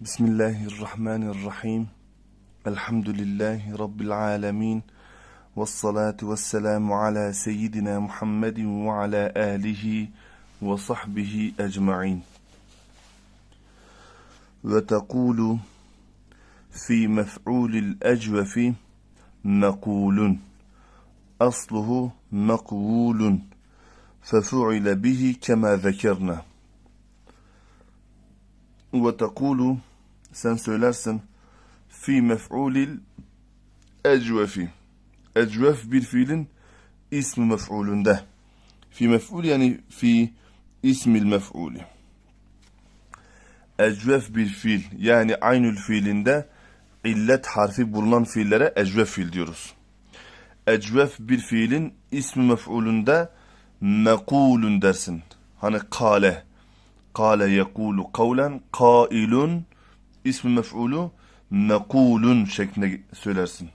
بسم الله الرحمن الرحيم. الحمد لله رب العالمين والصلاة والسلام على سيدنا محمد وعلى آله وصحبه أجمعين. وتقول في مفعول الأجوف مقول أصله مقول ففعل به كما ذكرنا. tekulu sen söylersin fi mef'ulil ecvefi ecvef bir fiilin ismi mef'ulünde fi mef'ul yani fi ismil mef'uli ecvef bir fiil yani aynül fiilinde illet harfi bulunan fiillere ecvef fiil diyoruz. Ecvef bir fiilin ismi mef'ulünde mekulun dersin. Hani kale Kale yekulu kavlen kailun ismi mef'ulu mekulun şeklinde söylersin.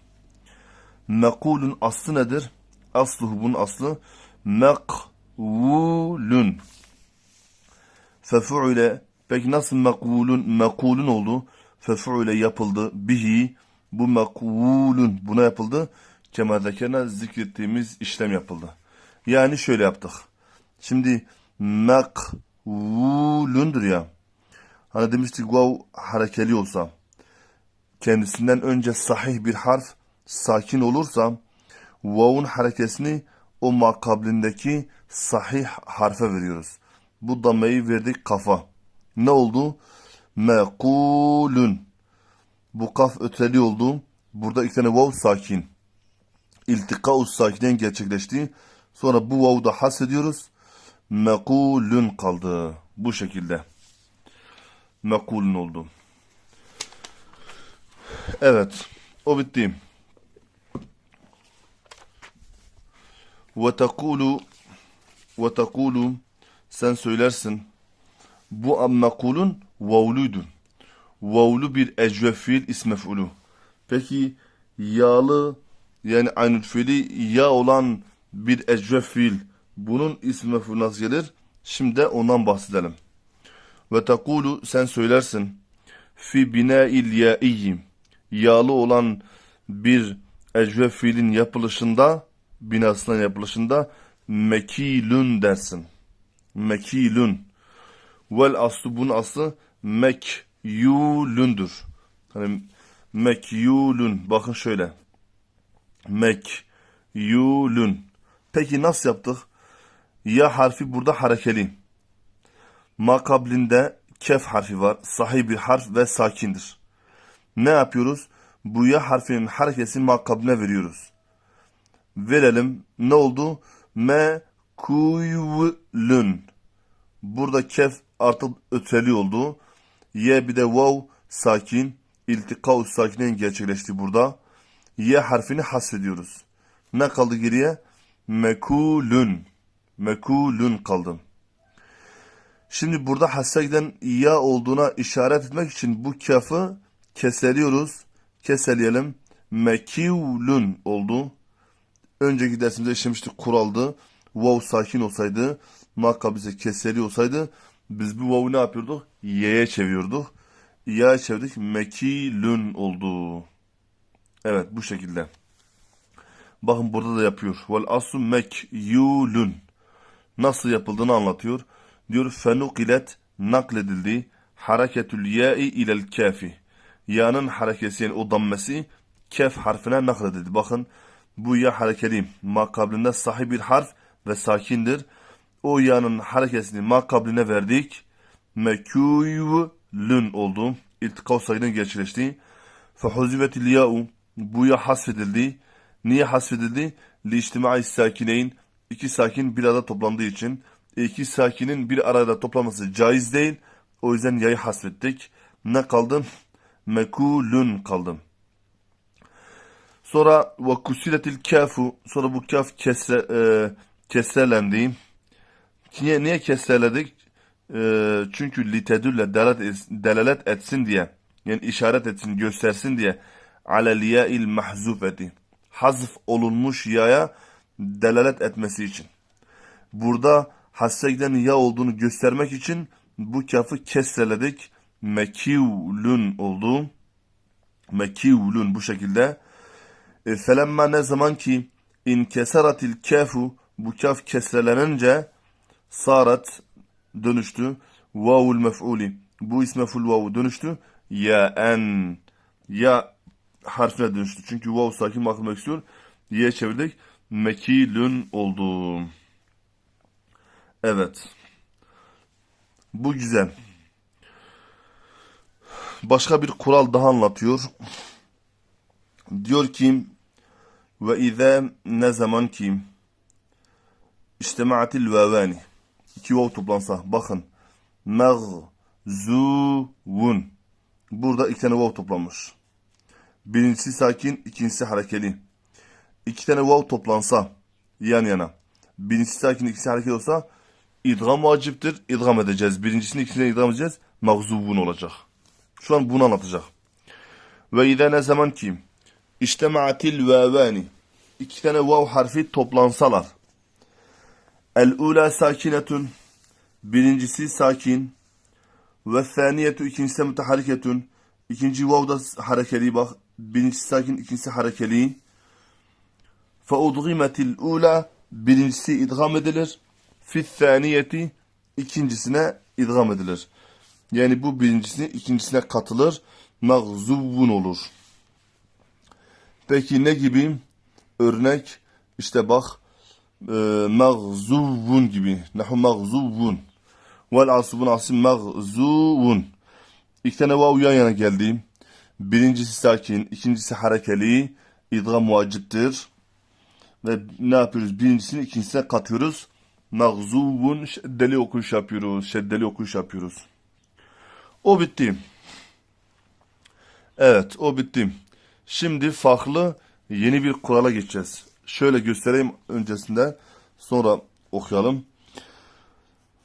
Mekulun aslı nedir? Asluhu bunun aslı mekvulun. Fefu'ile peki nasıl mekulun mekulun oldu? Fefu'ile yapıldı bihi bu mekvulun buna yapıldı. Kemal zikrettiğimiz işlem yapıldı. Yani şöyle yaptık. Şimdi mek vulundur ya. Hani demiştik vav harekeli olsa kendisinden önce sahih bir harf sakin olursa vav'un harekesini o makablindeki sahih harfe veriyoruz. Bu dameyi verdik kafa. Ne oldu? Mekulun. Bu kaf öteli oldu. Burada iki tane vav sakin. İltika sakinen gerçekleşti. Sonra bu vav'u da hasediyoruz mekulun kaldı. Bu şekilde. Mekulun oldu. Evet. O bitti. Ve tekulu ve tekulu sen söylersin. Bu mekulun vavluydu. Vavlu bir ecvef fiil ismef'ulu. Peki yağlı yani aynı fiili ya olan bir fiil bunun ismi mef'ul nasıl gelir? Şimdi ondan bahsedelim. Ve tekulu sen söylersin. Fi bina'il ya'iyyi. Yağlı olan bir ecve fiilin yapılışında, binasından yapılışında mekilun dersin. Mekilun. Vel aslı bunun aslı mekyulundur. Hani mekyulun. Bakın şöyle. Mekyulun. Peki nasıl yaptık? Ya harfi burada harekeli. Makablinde kef harfi var. Sahih bir harf ve sakindir. Ne yapıyoruz? Bu ya harfinin harekesini makabline veriyoruz. Verelim. Ne oldu? Me kuyvlun. Burada kef artık öteli oldu. Ye bir de vav sakin. İltika sakinen gerçekleşti burada. Ye harfini hasfediyoruz. Ne kaldı geriye? Mekulun mekulun kaldı. Şimdi burada hassa giden ya olduğuna işaret etmek için bu kafı keseliyoruz. Keseleyelim. Mekivlun oldu. Önceki dersimizde işlemiştik kuraldı. Vav sakin olsaydı, makka bize keseli olsaydı biz bu vav'u ne yapıyorduk? Y'ye çeviriyorduk. Y'ye çevirdik. Mekilun oldu. Evet bu şekilde. Bakın burada da yapıyor. Vel asu mekyulun nasıl yapıldığını anlatıyor. Diyor fenukilet nakledildi hareketül ya'i ilel kafi. Ya'nın harekesi yani o dammesi kef harfine nakledildi. Bakın bu ya harekeli makablinde sahih bir harf ve sakindir. O ya'nın harekesini makabline verdik. Mekûyvlün oldu. İltikav sayının gerçekleşti. Fehuzivetil ya'u bu ya hasfedildi. Niye hasfedildi? Li içtimai sakineyn iki sakin bir arada toplandığı için iki sakinin bir arada toplaması caiz değil. O yüzden yayı hasrettik. Ne kaldım? Mekulun kaldım. Sonra ve kusiletil kafu sonra bu kaf kesre, e, kesrelendi. Niye, niye kesreledik? E, çünkü litedülle delalet, delalet etsin diye yani işaret etsin göstersin diye alel ya'il mahzufeti hazf olunmuş yaya delalet etmesi için. Burada hasse giden ya olduğunu göstermek için bu kafı kesreledik. Mekivlun oldu. Mekivlun bu şekilde. E, felemma ne zaman ki inkeseratil kafu bu kaf kesrelenince sarat dönüştü. Vavul mef'uli. Bu isme ful vavu dönüştü. Ya en ya harfine dönüştü. Çünkü vav sakin bakılmak istiyor. Y'ye çevirdik. Mekilün oldu. Evet. Bu güzel. Başka bir kural daha anlatıyor. Diyor ki ve izâ ne zaman ki İçtemaatil vavani. İki vav toplansa. Bakın. Mağzuvun. Burada iki tane vav toplanmış. Birincisi sakin, ikincisi harekeli. İki tane vav toplansa yan yana. Birincisi sakin, ikisi harekeli olsa idgam vaciptir. İdgam edeceğiz. Birincisini ikisine idgam edeceğiz. Mağzuvun olacak. Şu an bunu anlatacak. Ve izâ ne zaman ki İçtemaatil vavani. İki tane vav harfi toplansalar. El-ula sakinetun. Birincisi sakin. Ve thaniyetu ikincisi mütehariketun. İkinci vav da harekeli bak. Birincisi sakin, ikincisi harekeli. Fe udgimetil ula. Birincisi idgam edilir. Fi thaniyeti. ikincisine idgam edilir. Yani bu birincisini ikincisine katılır. Mağzuvun olur. Peki ne gibi? Örnek işte bak e, mağzuvun gibi. Nahu mağzuvun. Vel asubun asim mağzuvun. İki tane vav yan yana geldi. Birincisi sakin, ikincisi harekeli. İdgam vaciptir. Ve ne yapıyoruz? Birincisini ikincisine katıyoruz. Mağzuvun şeddeli okuş yapıyoruz. Şeddeli okuş yapıyoruz. O bitti. Evet, o bitti. Şimdi farklı yeni bir kurala geçeceğiz. Şöyle göstereyim öncesinde sonra okuyalım.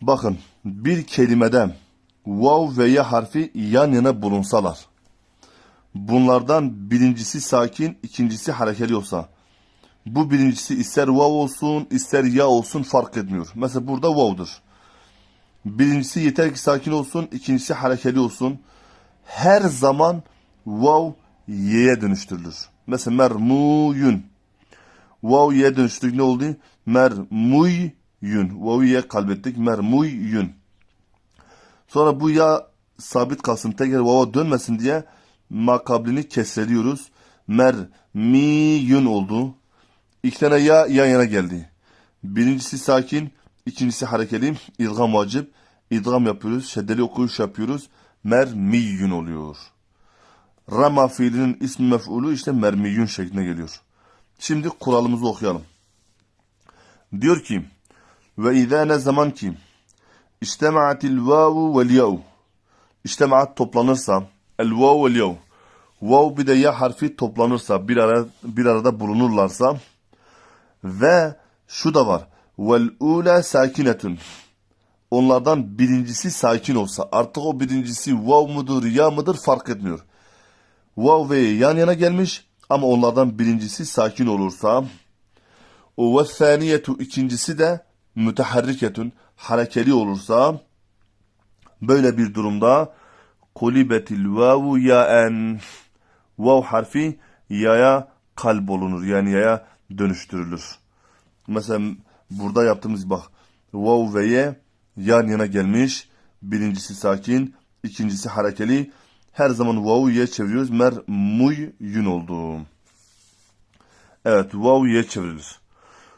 Bakın bir kelimede vav ve ya harfi yan yana bulunsalar. Bunlardan birincisi sakin, ikincisi harekeli olsa. Bu birincisi ister vav olsun, ister ya olsun fark etmiyor. Mesela burada vav'dır. Birincisi yeter ki sakin olsun, ikincisi harekeli olsun. Her zaman vav y'ye dönüştürülür. Mesela mermuyun. Vav y'ye dönüştürdük ne oldu? Mermuyun. Vav'ı y'ye kalbettik. Mermuyun. Sonra bu ya sabit kalsın tekrar vav'a dönmesin diye makablini kesreliyoruz. Mermiyun oldu. İki tane ya yan yana geldi. Birincisi sakin, ikincisi harekeli. İdgam vacip. İdgam yapıyoruz. Şeddeli okuyuş yapıyoruz. Mermiyun oluyor. Rama fiilinin ismi mef'ulu işte mermiyun şeklinde geliyor. Şimdi kuralımızı okuyalım. Diyor ki ve izâ ne zaman ki İçtemaatil vavu vel yav İçtemaat toplanırsa el vav vel yav Vav bir de ya harfi toplanırsa bir, ara, bir arada bulunurlarsa ve şu da var vel ula sakinetun onlardan birincisi sakin olsa artık o birincisi vav mudur ya mıdır fark etmiyor. Vav ve yan yana gelmiş ama onlardan birincisi sakin olursa ve thaniyetu ikincisi de müteharriketun harekeli olursa böyle bir durumda kulibetil vavu yaen vav harfi yaya kalp olunur yani yaya dönüştürülür. Mesela burada yaptığımız bak vav ve ye yan yana gelmiş birincisi sakin ikincisi harekeli her zaman vav'u ye çeviriyoruz. Mer muy yün oldu. Evet vav ye çevrilir.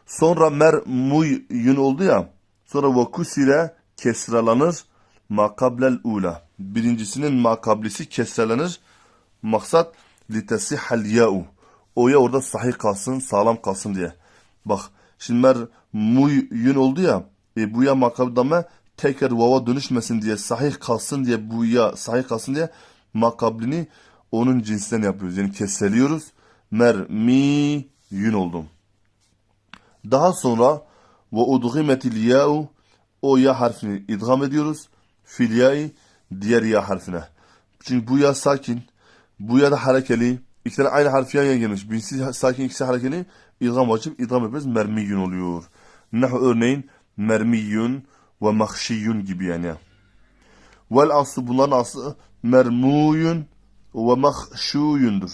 Sonra mer muy yün oldu ya. Sonra vakusire kesralanır. Makablel ula. Birincisinin makablisi kesralanır. Maksat litesihal ya'u. O ya orada sahih kalsın, sağlam kalsın diye. Bak şimdi mer muy yün oldu ya. E, bu ya makablame tekrar vava dönüşmesin diye, sahih kalsın diye, bu ya sahih kalsın diye makablini onun cinsinden yapıyoruz. Yani keseliyoruz. Mermi yün oldum. Daha sonra ve udgimetil ya'u o ya harfini idgam ediyoruz. Fil diğer ya harfine. Çünkü bu ya sakin. Bu ya da harekeli. İki tane aynı harf yan yana gelmiş. Birisi sakin, ikisi harekeli. İdgam vacip, idgam yapıyoruz. Mermiyün oluyor. Nahu örneğin mermiyün ve mahşiyün gibi yani. Vel aslı bunların aslı mermuyun ve mahşuyundur.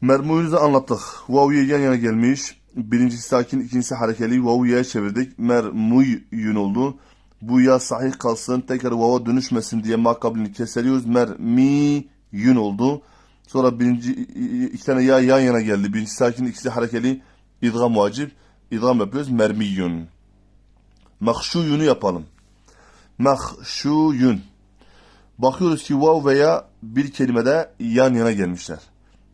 Mermuyunuzu anlattık. Vav yan yana gelmiş. Birincisi sakin, ikincisi harekeli. Vav'u ya'ya çevirdik. Mermuyun oldu. Bu ya sahih kalsın, tekrar vav'a dönüşmesin diye makabilini keseriyoruz. Mermiyun oldu. Sonra birinci, iki tane ya yan yana geldi. Birincisi sakin, ikisi harekeli. İdgam vacip. İdgam yapıyoruz. Mermiyun. Mahşuyunu yapalım. Mahşuyun. Bakıyoruz ki vav veya bir kelimede yan yana gelmişler.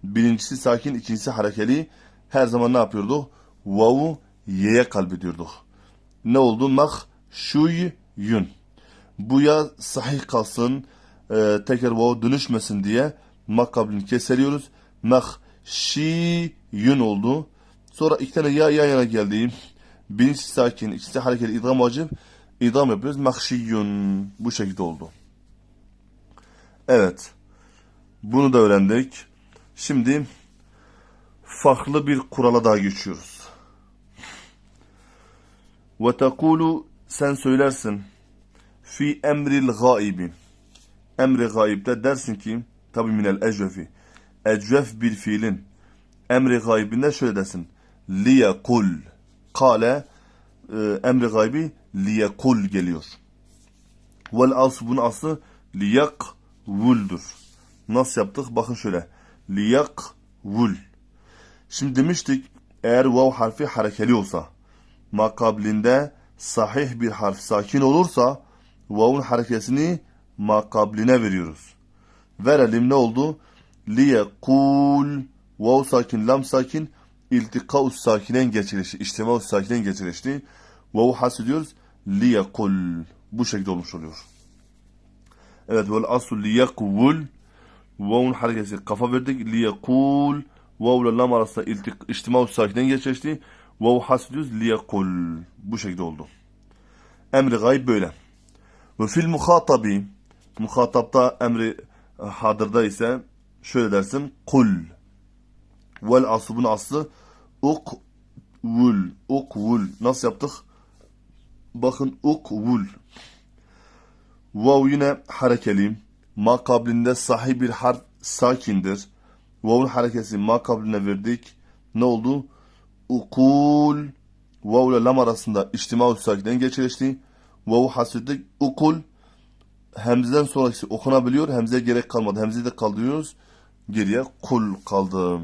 Birincisi sakin, ikincisi harekeli. Her zaman ne yapıyorduk? Vav'u y'ye kalbediyorduk. Ne oldu? Mahşuyun. Bu ya sahih kalsın, e, tekrar vav dönüşmesin diye makablini keseriyoruz. Mahşiyun oldu. Sonra iki tane ya yan yana geldi. Birincisi sakin, ikisi harekeli idgam vacip. İdgam yapıyoruz. Mahşiyun. Bu şekilde oldu. Evet. Bunu da öğrendik. Şimdi farklı bir kurala daha geçiyoruz. Ve tekulu sen söylersin fi emril gaibi. Emri gaibde dersin ki tabi minel ecvefi. Ecvef bir fiilin emri gaibinde şöyle dersin. Liyekul. Kale e, emri gaybi liyekul geliyor. Vel aslı bunun aslı liyak vuldur. Nasıl yaptık? Bakın şöyle. Liyak vul. Şimdi demiştik eğer vav harfi harekeli olsa makablinde sahih bir harf sakin olursa vav'un harekesini makabline veriyoruz. Verelim ne oldu? Liyekul vav sakin lam sakin iltikaus sakinen geçirişi, içtimaus sakinen geçirişti. Vav'u hasediyoruz. Liyekul. Bu şekilde olmuş oluyor. Evet vel aslu liyekul Vav'un harekesi kafa verdik. Liyekul Vav ile lam arasında iltik, içtimaus sakinen geçişti. Vav hasediyoruz. Liyekul. Bu şekilde oldu. Emri gayb böyle. Ve fil muhatabi muhatapta emri hadırda ise şöyle dersin. Kul. Vel aslı bunun aslı ukvul. Ukvul. Nasıl yaptık? Bakın ukvul. Vav yine harekeli. Ma kablinde sahih bir harf sakindir. Vav'un harekesi ma kabline verdik. Ne oldu? Ukul. Vav ile lam arasında içtima sakinen geçirişti. Vav'u hasrettik. Ukul. Hemzeden sonrası okunabiliyor. Hemze gerek kalmadı. Hemzeyi de kaldırıyoruz. Geriye kul kaldı.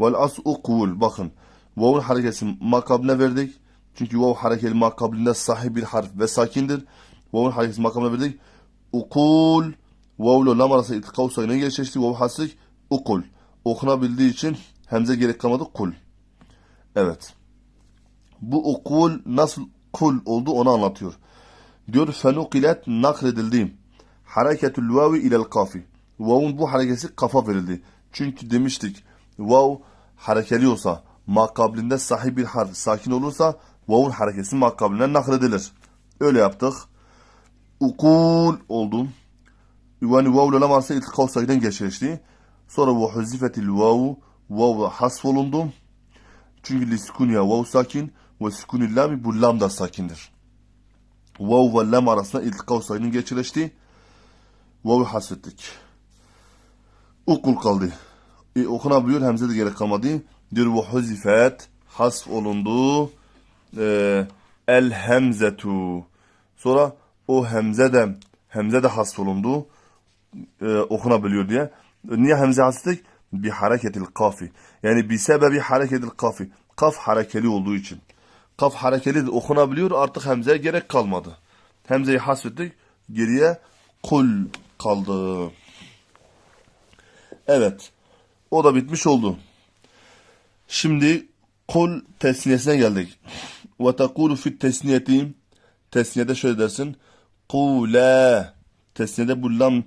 Vel as ukul. Bakın. Vav'un harekesi makabline verdik. Çünkü vav harekeli makablinde sahih bir harf ve sakindir. Vav'un harekesi makabline verdik. Ukul. Vav ile lam arasında iltikav sayına geçişti. Vav hasrik ukul. Okunabildiği için hemze gerek kalmadı. Kul. Evet. Bu ukul nasıl kul oldu onu anlatıyor. Diyor fenukilet nakledildi. Hareketül vavi ilel kafi. Vav'un bu harekesi kafa verildi. Çünkü demiştik vav harekeli olsa makablinde sahih bir harf sakin olursa vav'un harekesi makabline nakledilir. Öyle yaptık. Ukul oldu. Yani vav ile arasında iltikav sakinen geçişti. Sonra bu huzifetil vav vav hasf olundu. Çünkü liskunya vav sakin ve sükunil lami bu lam da sakindir. Vav ve lam arasında iltikav sayının geçileşti. Vav'ı hasrettik. Ukul kaldı. E, okunabiliyor. Hemze de gerek kalmadı. Diyor bu huzifet hasf olundu. E, el hemzetu. Sonra o hemze de hemze de hasf olundu. E, okunabiliyor diye. Niye hemze hasrettik? Bir hareketil kafi. Yani bir sebebi hareketil kafi. Kaf harekeli olduğu için. Kaf harekeli de okunabiliyor. Artık hemzeye gerek kalmadı. Hemzeyi hasrettik. Geriye kul kaldı. Evet. O da bitmiş oldu. Şimdi kul tesniyesine geldik. Ve tekulu fit tesniyeti tesniyede şöyle dersin. Kule tesniyede bu lam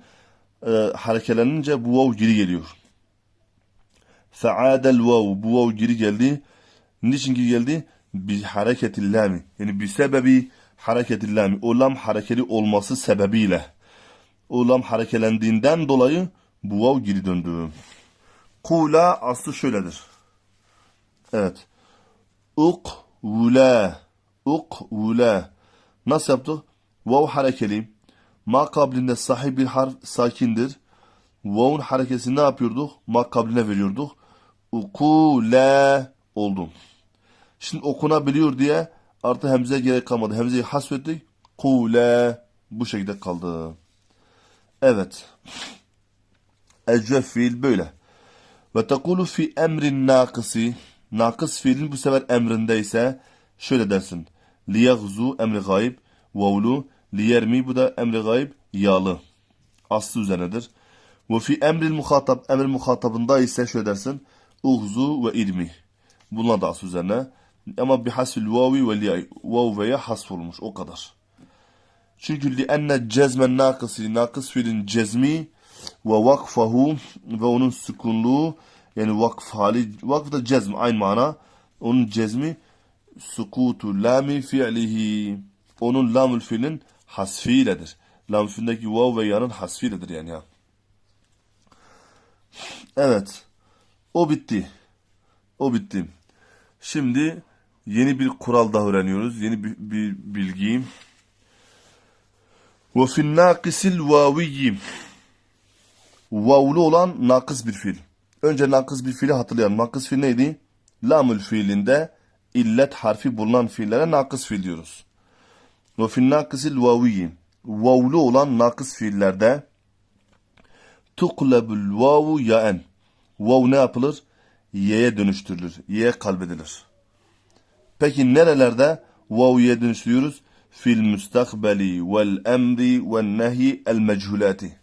e, harekelenince bu vav geri geliyor. Fe'adel vav bu vav geri geldi. Niçin geri geldi? Bir hareketil lami. Yani bir sebebi hareketil lami. O lam harekeli olması sebebiyle. O lam harekelendiğinden dolayı bu vav geri döndü. Kula aslı şöyledir. Evet. Uk vula. Uk vula. Nasıl yaptık? Vav harekeli. Ma kablinde sahih bir harf sakindir. Vav'un harekesini ne yapıyorduk? Ma kabline veriyorduk. Ukule oldu. Şimdi okunabiliyor diye artık hemze gerek kalmadı. Hemzeyi hasfettik. Kule bu şekilde kaldı. Evet. Ecvef fiil böyle. Ve tekulu fi emrin nakısı. Nakıs fiilin bu sefer emrindeyse şöyle dersin. Liyagzu emri gayb. Vavlu. Liyermi bu da emri gayb. Yağlı. Aslı üzerinedir. Ve fi emril muhatap. Emir muhatabında ise şöyle dersin. Uğzu ve ilmi. Bunlar da aslı üzerine. Ama bir hasfil vavi ve liyay. Vav veya hasf olmuş. O kadar. Çünkü li enne cezmen nakısı. Nakıs fiilin cezmi ve vakfahu ve onun sükunluğu yani vakf hali vakf da cezm aynı mana onun cezmi sukutu lami fi'lihi onun lamül fiilin hasfiyledir. Lam fiilindeki vav ve yanın hasfiyledir yani ya. Evet. O bitti. O bitti. Şimdi yeni bir kural daha öğreniyoruz. Yeni bir, bir bilgi. Ve fin nakisil vaviyyi vavlu olan nakıs bir fiil. Önce nakıs bir fiili hatırlayalım. Nakıs fiil neydi? Lamül fiilinde illet harfi bulunan fiillere nakıs fiil diyoruz. Ve fin nakısil vaviyyi. Vavlu olan nakıs fiillerde tuklebül vavu yaen. Vav ne yapılır? Y'ye dönüştürülür. Y'ye kalbedilir. Peki nerelerde vav y'ye dönüştürüyoruz? Fil müstakbeli vel emri vel nehi el mechulati.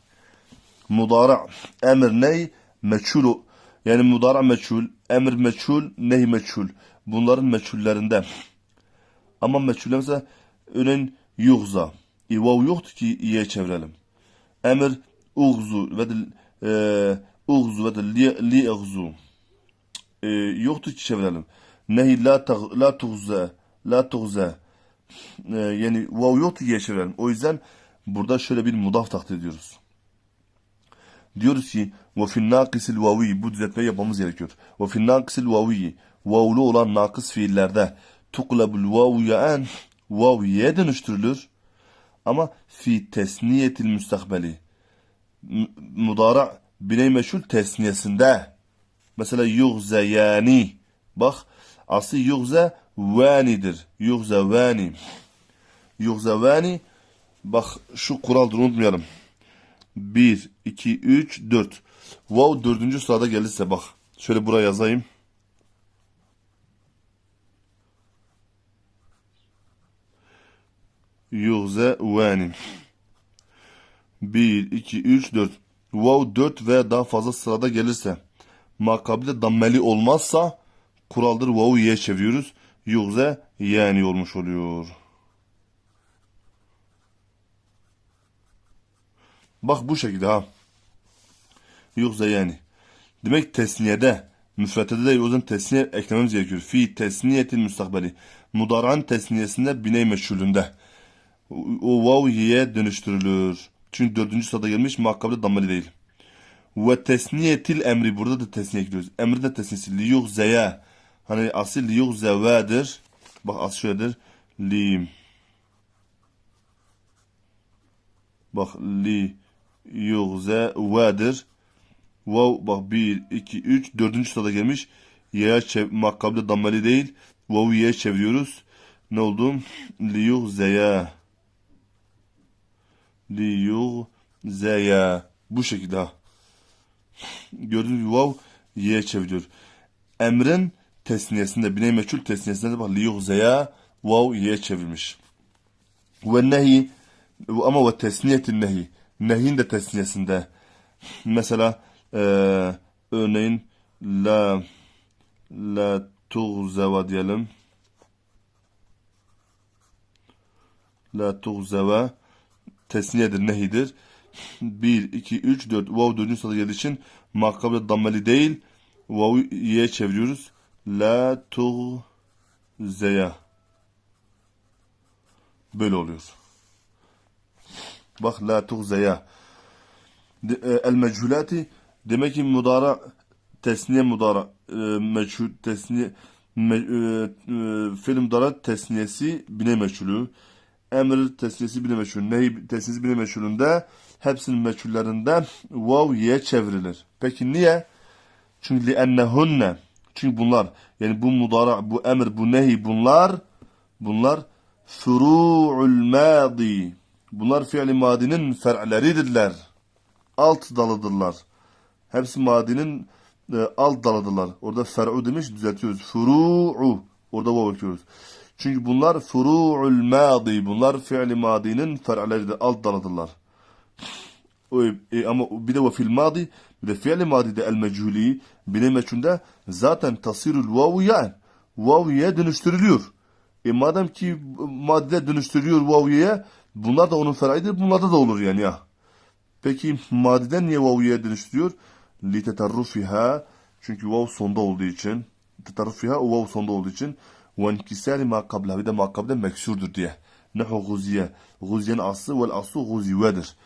Mudara emir ney? Meçhul. Yani mudara meçhul, emir meçhul, nehi meçhul. Bunların meçhullerinde. Ama meçhuller mesela örneğin yuhza. İvav yoktu ki iyiye çevirelim. Emir uğzu ve e, uğzu ve li, li uğzu. E, yoktu ki çevirelim. Nehi la, tag, la tuğza. La tuğza. E, yani vav yoktu çevirelim. O yüzden burada şöyle bir mudaf takdir ediyoruz. Diyoruz ki ve fin nakisil vavi bu düzeltmeyi yapmamız gerekiyor. Ve fin nakisil vavi vavlu olan nakıs fiillerde tuklabul vavu yaen vav ye dönüştürülür. Ama fi tesniyetil müstakbeli mudara biney meşhur tesniyesinde mesela yuğzeyani bak aslı yuğze vanidir. Yuğze vani. Yuğze vani bak şu kuraldır unutmayalım. 1, 2, 3, 4. Vav dördüncü sırada gelirse bak. Şöyle buraya yazayım. Yuhze venin. 1, 2, 3, 4. Vav 4 veya daha fazla sırada gelirse makabile dammeli olmazsa kuraldır vav'u ye çeviriyoruz. Yuhze yani olmuş oluyor. Bak bu şekilde ha. Yoksa yani. Demek tesniyede, müfretede de o zaman tesniye eklememiz gerekiyor. Fi tesniyetin müstakbeli. Mudaran tesniyesinde biney meşhulünde. O, vav ye dönüştürülür. Çünkü dördüncü sırada gelmiş muhakkabda dammeli değil. Ve tesniyetil emri. Burada da tesniye ekliyoruz. Emri de tesniyesi. Li yuhzeye. Hani asil li yuhzevedir. Bak asıl şöyledir. Lim. Bak li yuhze vedir. Vav bak 1, 2, 3, dördüncü sırada gelmiş. Y'ye çev makkablı dammeli değil. Vav'u y'ye çeviriyoruz. Ne oldu? Li yuhzeye. Li yuhzeye. Bu şekilde. Gördüğünüz gibi vav y'ye çeviriyor. Emrin tesniyesinde, biney meçhul tesniyesinde de bak li yuhzeye vav y'ye çevirmiş. Ve nehi ama ve tesniyetin nehi. Nehin de tesniyesinde. Mesela eee örneğin la la tuğzeva diyelim. La tuğzeva tesniyedir, nehidir. 1, 2, 3, 4. Vav dördüncü sırada geldiği için makabla dammeli değil. Vav'u y'ye çeviriyoruz. La tuğzeya. Böyle oluyor. Bak la tuğzeya. E, El mechulati demek ki mudara tesniye mudara e, meçhul tesniye me, e, e, mudara tesniyesi bine meçhulü. emir tesniyesi bile meşhur, nehi tesniyesi bile meşhurunda hepsinin meçhullerinde vav ye çevrilir. Peki niye? Çünkü li'ennehunne çünkü bunlar yani bu mudara, bu emir, bu nehi bunlar bunlar furu'ul madi. Bunlar fiili madinin fer'leridirler. Alt dalıdırlar. Hepsi madinin e, alt dalıdırlar. Orada fer'u demiş düzeltiyoruz. Furu'u. Orada vav ekliyoruz. Çünkü bunlar furu'ul madi. Bunlar fiili madinin fer'leridir. Alt dalıdırlar. E, ama bir de ve fil madi bir de fiili madide el mechuli bile meçhulde zaten tasirul vavu ya vavuya dönüştürülüyor. E madem ki madde dönüştürüyor vavuya bunlar da onun feraidir bunlarda da olur yani ya. Peki madiden niye vavuya dönüştürüyor? Li tetarrufiha çünkü vav sonda olduğu için tetarrufiha o vav sonda olduğu için ve inkisari ma kabla bir de ma kabla meksurdur diye. Nehu guziye. Guziyenin aslı vel aslı guzivedir.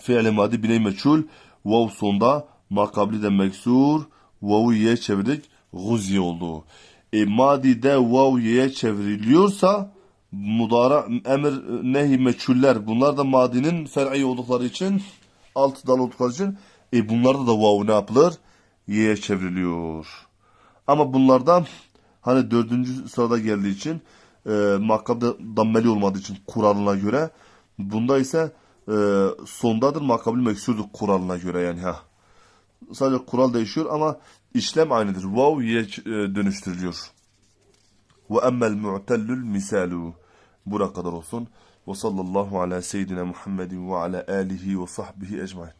Fiil madi bile meçhul. Vav sonda makabli de meksur. Vav'u ye çevirdik. Guziye oldu. E madide vav ye çevriliyorsa mudara emir nehi meçhuller bunlar da madinin fer'i oldukları için alt dal oldukları için e bunlarda da vav ne yapılır? Ye çevriliyor. Ama bunlarda hani dördüncü sırada geldiği için e, makabda dammeli olmadığı için kuralına göre bunda ise e, sondadır makabül meksurdur kuralına göre yani ha. Sadece kural değişiyor ama işlem aynıdır. Vav ye e, dönüştürülüyor. Ve emmel mu'tellül misalu. Buraya kadar olsun. Ve sallallahu ala seyyidina Muhammedin ve ala alihi ve sahbihi ecmain.